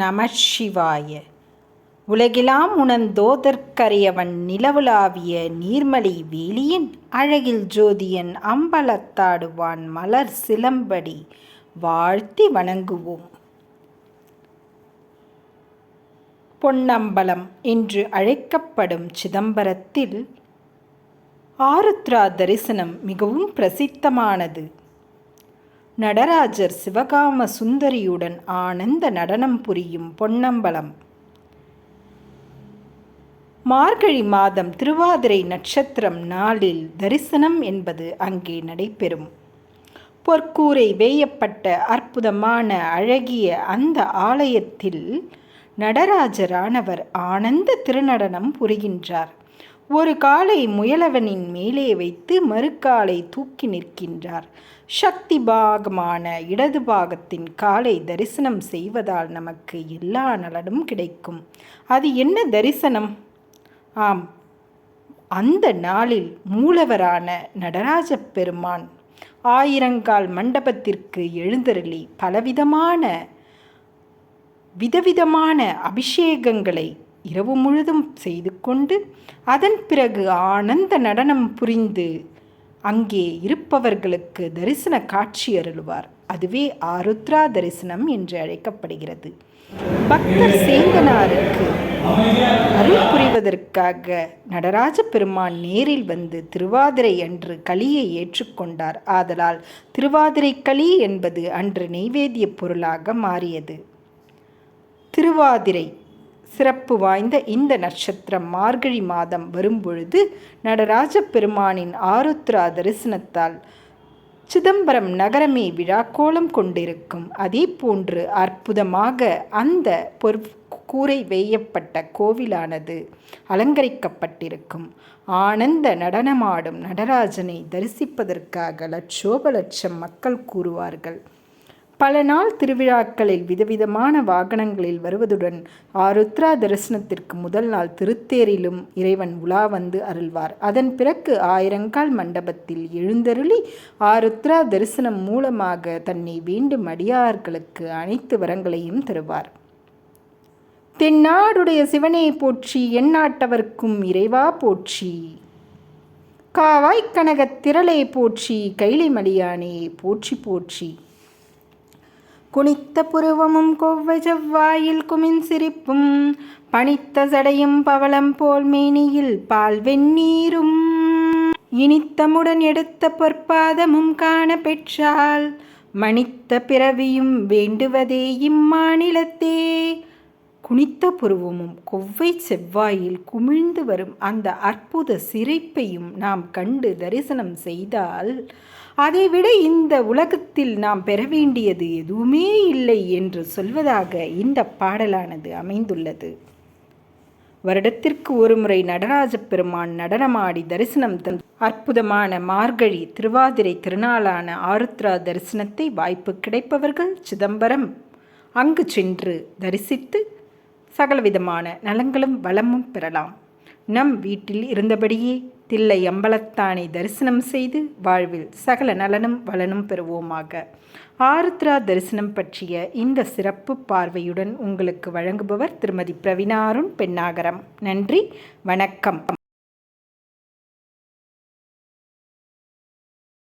நம சிவாய உலகிலாம் உணர்ந்தோதற்கரியவன் நிலவுலாவிய நீர்மலி வேலியின் அழகில் ஜோதியன் அம்பலத்தாடுவான் மலர் சிலம்படி வாழ்த்தி வணங்குவோம். பொன்னம்பலம் என்று அழைக்கப்படும் சிதம்பரத்தில் ஆருத்ரா தரிசனம் மிகவும் பிரசித்தமானது. நடராஜர் சிவகாம சுந்தரியுடன் ஆனந்த நடனம் புரியும் பொன்னம்பலம். மார்கழி மாதம் திருவாதிரை நட்சத்திரம் நாளில் தரிசனம் என்பது அங்கே நடைபெறும். பொற்கூரை வேயப்பட்ட அற்புதமான அழகிய அந்த ஆலயத்தில் நடராஜரானவர் ஆனந்த திருநடனம் புரிகின்றார். ஒரு காலை முயலவனின் மேலே வைத்து மறுக்காலை தூக்கி நிற்கின்றார். சக்தி பாகமான இடது பாகத்தின் காலை தரிசனம் செய்வதால் நமக்கு எல்லா நலனும் கிடைக்கும். அது என்ன தரிசனம்? ஆம் அந்த நாளில் மூலவரான நடராஜ பெருமான் ஆயிரங்கால் மண்டபத்திற்கு எழுந்தருளி பலவிதமான விதவிதமான அபிஷேகங்களை இரவு முழுதும் செய்து கொண்டு அதன் பிறகு ஆனந்த நடனம் புரிந்து அங்கே இருப்பவர்களுக்கு தரிசன காட்சி அருளுவார். அதுவே ஆருத்ரா தரிசனம் என்று அழைக்கப்படுகிறது. பக்தர் சேந்தனாருக்கு அருள் புரிவதற்காக நடராஜ பெருமான் நேரில் வந்து திருவாதிரை அன்று களியை ஏற்றுக்கொண்டார். ஆதலால் திருவாதிரை களி என்பது அன்று நெய்வேத்திய பொருளாக மாறியது. திருவாதிரை சிறப்பு வாய்ந்த இந்த நட்சத்திரம் மார்கழி மாதம் வரும்பொழுது நடராஜ பெருமானின் ஆருத்ரா தரிசனத்தால் சிதம்பரம் நகரமே விழாக்கோலம் கொண்டிருக்கும். அதே போன்று அற்புதமாக அந்த பொற் கூரை வேயப்பட்ட கோவிலானது அலங்கரிக்கப்பட்டிருக்கும். ஆனந்த நடனமாடும் நடராஜனை தரிசிப்பதற்காக லட்சோப லட்சம் மக்கள் கூறுவார்கள். பல நாள் திருவிழாக்களில் விதவிதமான வாகனங்களில் வருவதுடன் ஆருத்ரா தரிசனத்திற்கு முதல் நாள் திருத்தேரிலும் இறைவன் உலா வந்து அருள்வார். அதன் பிறகு ஆயிரங்கால் மண்டபத்தில் எழுந்தருளி ஆருத்ரா தரிசனம் மூலமாக தன்னை வேண்டும் அடியார்களுக்கு அனைத்து வரங்களையும் தருவார். தென்னாடுடைய சிவனை போற்றி எந்நாட்டவர்க்கும் இறைவா போற்றி. காவாய்க்கனகத் திரளை போற்றி கைலிமலியானே போற்றி போற்றி. குனித்த புருவமும் கொவ்வை செவ்வாயில் குமின் சிரிப்பும் பனித்த சடையும் பவளம் போல் மேனியில் பால் வெந்நீரும். இனித்தமுடன் எடுத்த பொற்பாதமும் காண பெற்றால் மணித்த பிறவியும் வேண்டுவதே இம்மாநிலத்தே. குனித்த புருவமும் கொவ்வை செவ்வாயில் குமிழ்ந்து வரும் அந்த அற்புத சிரிப்பையும் நாம் கண்டு தரிசனம் செய்தால் அதைவிட இந்த உலகத்தில் நாம் பெற வேண்டியது எதுவுமே இல்லை என்று சொல்வதாக இந்த பாடலானது அமைந்துள்ளது. வருடத்திற்கு ஒருமுறை நடராஜ பெருமான் நடனமாடி தரிசனம் தன் அற்புதமான மார்கழி திருவாதிரை திருநாளான ஆருத்ரா தரிசனத்தை வாய்ப்பு கிடைப்பவர்கள் சிதம்பரம். அங்கு சென்று தரிசித்து சகலவிதமான நலங்களும் வளமும் பெறலாம். நம் வீட்டில் இருந்தபடியே தில்லை அம்பலத்தானை தரிசனம் செய்து வாழ்வில் சகல நலனும் வளனும் பெறுவோமாக. ஆருத்ரா தரிசனம் பற்றிய இந்த சிறப்பு பார்வையுடன் உங்களுக்கு வழங்குபவர் திருமதி பிரவினாருண் பெண்ணாகரம். நன்றி வணக்கம்.